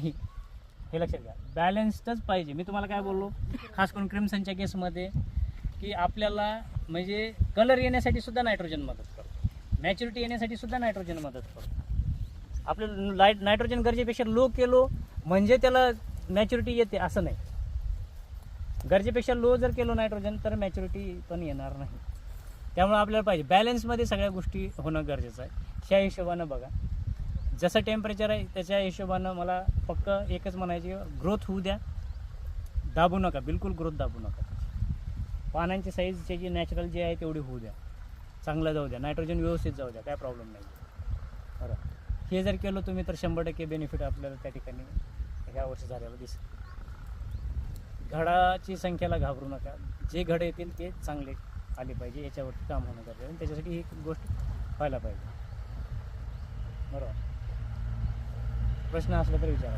नाही हे लक्षात घ्या. बॅलन्स्डच पाहिजे. मी तुम्हाला काय बोललो? खास करून क्रिम्सनच्या केसमध्ये की आपल्याला म्हणजे कलर येण्यासाठी सुद्धा नायट्रोजन मदत करतो. मॅच्युरिटी येण्यासाठी सुद्धा नायट्रोजन मदत करतो. आपल्या लाइट नायट्रोजन गरजेपेक्षा लो केलो म्हणजे त्याला मॅच्युरिटी येते असं नाही. गरजेपेक्षा लो जर केलो नायट्रोजन तर मॅच्युरिटी पण येणार नाही. त्यामुळे आपल्याला पाहिजे. बॅलन्समध्ये सगळ्या गोष्टी होणं गरजेचं आहे. त्या हिशोबानं बघा. जसं टेम्परेचर आहे त्याच्या हिशोबानं मला फक्त एकच म्हणायची ग्रोथ होऊ द्या. दाबू नका बिलकुल ग्रोथ दाबू नका. पानांची साईज त्याची नॅचरल जी आहे तेवढी होऊ द्या. चांगलं जाऊ द्या. नायट्रोजन व्यवस्थित जाऊ द्या काय प्रॉब्लेम नाही. बरं. हे जर केलं तुम्ही तर शंभर टक्के बेनिफिट आपल्याला त्या ठिकाणी ह्या वर्षी झाल्यावर दिसेल. घडाची संख्येला घाबरू नका. जे घड येतील ते चांगले आले पाहिजे. याच्यावरती काम होणं गरजेचं आणि त्याच्यासाठी ही गोष्ट व्हायला पाहिजे. बरोबर. प्रश्न असला तर विचारा